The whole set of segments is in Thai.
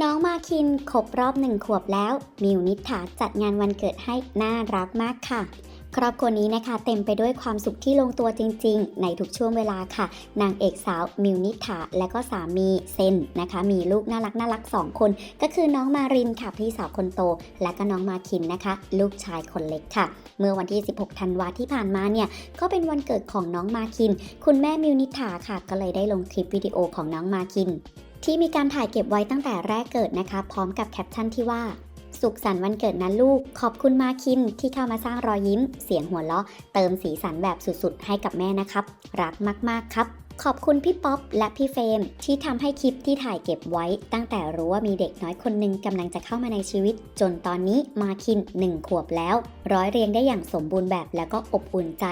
น้องมาคินครบรอบหนึ่งขวบแล้ว มิวนิฐาจัดงานวันเกิดให้น่ารักมากค่ะ ครอบครัวนี้นะคะ เต็มไปด้วยความสุขที่ลงตัวจริง ๆ ในทุกช่วงเวลาค่ะ นางเอกสาวมิวนิฐาและก็สามีเซนนะคะ มีลูกน่ารักน่ารักสองคน ก็คือน้องมารินค่ะพี่สาวคนโต และก็น้องมาคินนะคะ ลูกชายคนเล็กค่ะ เมื่อวันที่ 16 ธันวาที่ผ่านมาเนี่ยก็เป็นวันเกิดของน้องมาคิน คุณแม่มิวนิฐาค่ะ ก็เลยได้ลงคลิปวิดีโอของน้องมาคิน ที่มีการถ่ายเก็บไว้ตั้งแต่แรกเกิดนะคะ พร้อมกับแคปชั่นที่ว่า สุขสันต์วันเกิดนะลูก ขอบคุณมาคินที่เข้ามาสร้างรอยยิ้ม เสียงหัวเราะ เติมสีสันแบบสุดๆ ให้กับแม่นะครับ รักมากๆครับ ขอบคุณพี่ป๊อปและพี่เฟรมที่ทำให้คลิปที่ถ่ายเก็บไว้ ตั้งแต่รู้ว่ามีเด็กน้อยคนหนึ่งกำลังจะเข้ามาในชีวิต จนตอนนี้มาคินหนึ่งขวบแล้ว ร้อยเรียงได้อย่างสมบูรณ์แบบแล้วก็อบอุ่นใจ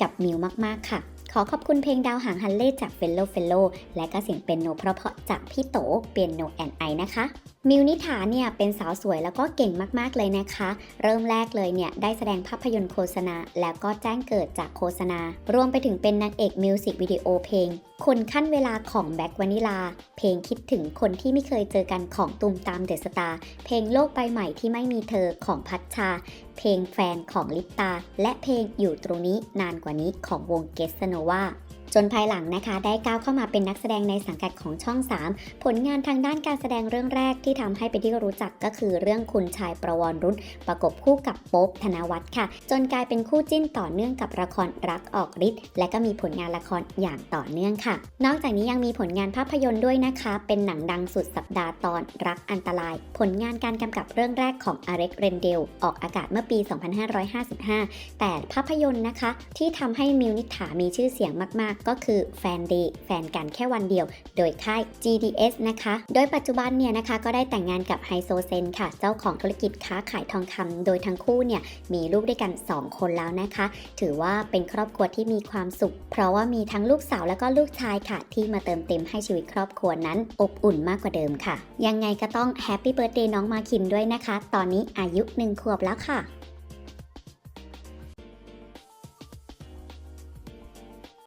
กับมิวมาก ๆ ค่ะ ขอขอบคุณเพลงดาวหางฮันเล่จากเฟลโลเฟลโลและก็เสียงเป็นโนเพราะๆจากพี่โตเปียโนแอนไอนะคะมิวนิถาเนี่ยเป็นสาวสวยแล้วก็เก่งมากๆเลยนะคะ เริ่มแรกเลยเนี่ยได้แสดงภาพยนตร์โฆษณา แล้วก็แจ้งเกิดจากโฆษณา รวมไปถึงเป็นนางเอกมิวสิกวิดีโอเพลง คนขั้นเวลาของแบ็กวานิลา เพลงคิดถึงคนที่ไม่เคยเจอกันของตุมตามเดอะสตาร์เพลงโลกใบใหม่ที่ไม่มีเธอของพัชชา เพลงแฟนของลิปตา และเพลงอยู่ตรงนี้นานกว่านี้ของวงเกสโนวา จนภายหลังนะคะ ได้ก้าวเข้ามาเป็นนักแสดงในสังกัดของช่อง 3 ผลงานทางด้านการแสดงเรื่องแรกที่ทำให้เป็นที่รู้จักก็คือเรื่องคุณชายประวรรุ่นประกบคู่กับโป๊บธนวัฒน์ค่ะ จนกลายเป็นคู่จิ้นต่อเนื่องกับละครรักออกฤทธิ์และก็มีผลงานละครอย่างต่อเนื่องค่ะ นอกจากนี้ยังมีผลงานภาพยนตร์ด้วยนะคะ เป็นหนังดังสุดสัปดาห์ตอนรักอันตราย ผลงานการกำกับเรื่องแรกของอเร็กเรนเดลออกอากาศเมื่อปี 2555 แต่ภาพยนตร์นะคะ ที่ทำให้มิวนิษฐามีชื่อเสียงมากก็คือแฟนเดย์แฟนกันแค่วันเดียว โดยค่าย GDS นะคะ โดยปัจจุบันเนี่ยนะคะก็ได้แต่งงานกับไฮโซเซนค่ะ เจ้าของธุรกิจค้าขายทองคำโดยทั้งคู่เนี่ยมีลูกด้วยกัน 2 คนแล้วนะคะ ถือว่าเป็นครอบครัวที่มีความสุข เพราะว่ามีทั้งลูกสาวแล้วก็ลูกชายค่ะ ที่มาเติมเต็มให้ชีวิตครอบครัวนั้น อบอุ่นมากกว่าเดิมค่ะ ยังไงก็ต้องแฮปปี้เบิร์ดเดย์น้องมาคินด้วยนะคะ ตอนนี้อายุ1ขวบแล้วค่ะ